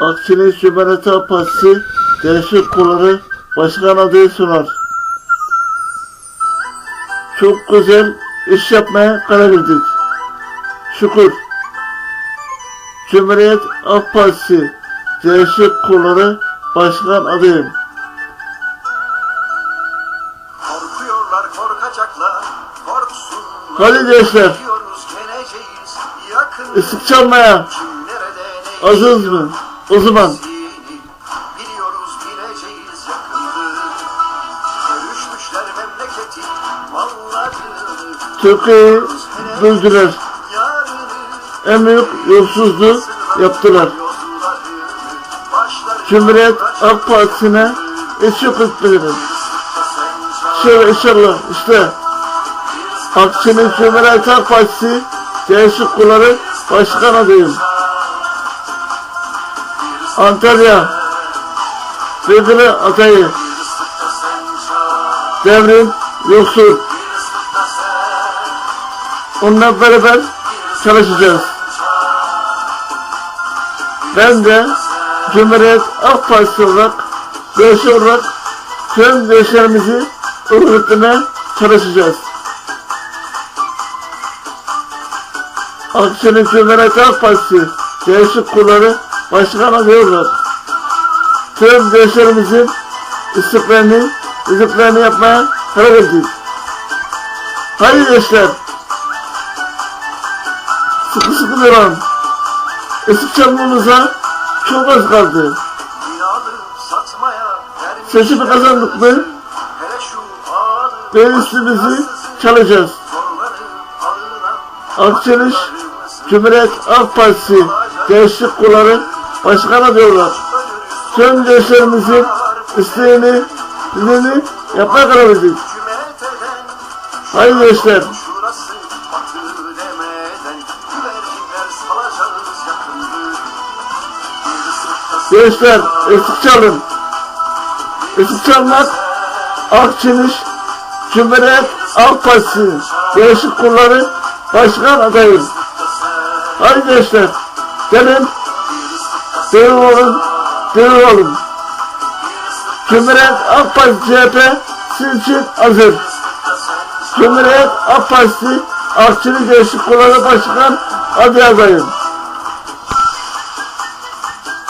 Cumhuriyet Halk Partisi Gençlik Kolları Başkan adayı sunar. Çok güzel iş yapmaya karar verdik. Şükür. Cumhuriyet Halk Partisi Gençlik Kolları Başkan adayım. Korkuyorlar korkacaklar korksunlar. Hadi gençler. Isık çalmaya. Hazırız mı? Memleketi mallarını. Türkiye'yi böldüler. En büyük yolsuzluğu yaptılar. Cumhuriyet Halk Partisi'ne hiç yok etmediler. Şöyle inşallah işte Akçelik Cumhuriyet Halk Partisi Gençlik Kolları Başkan adayım. Antalya Bedri adayı Devrim Yoksul Onunla beraber çalışacağız. Ben de Cumhuriyet Halk Partisi olarak, gençler olarak tüm gençlerimizi örgütlemeye çalışacağız. Akçelik Cumhuriyet Halk Partisi Gençlik Kurları Başkan adayı olarak tüm gençlerimizin istiklalini, izliklerini yapmaya karar verdik. Haydi gençler! Sıkı sıkı durun. Eski çalmamıza çok az kaldı. Seçimi kazandık mı meclisimizi çalacağız. Akçeniş Cumhuriyet Halk Partisi Gençlik Kolları Başkan adayı tüm gençlerimizin isteğini, verdik. Hükümet eden Haydi gençler, gençler esik çalın. Esik çalmak Akçeniş Cumhuriyet Halk Partisi Gençlik Kolları Başkan adayı. Haydi gençler, gelin, dev olun, dev olun. Cumhuriyet Partisi CHP sizin hazır. Cumhuriyet Partisi Akçeli Gençlik Kolları Başkan aday adayım.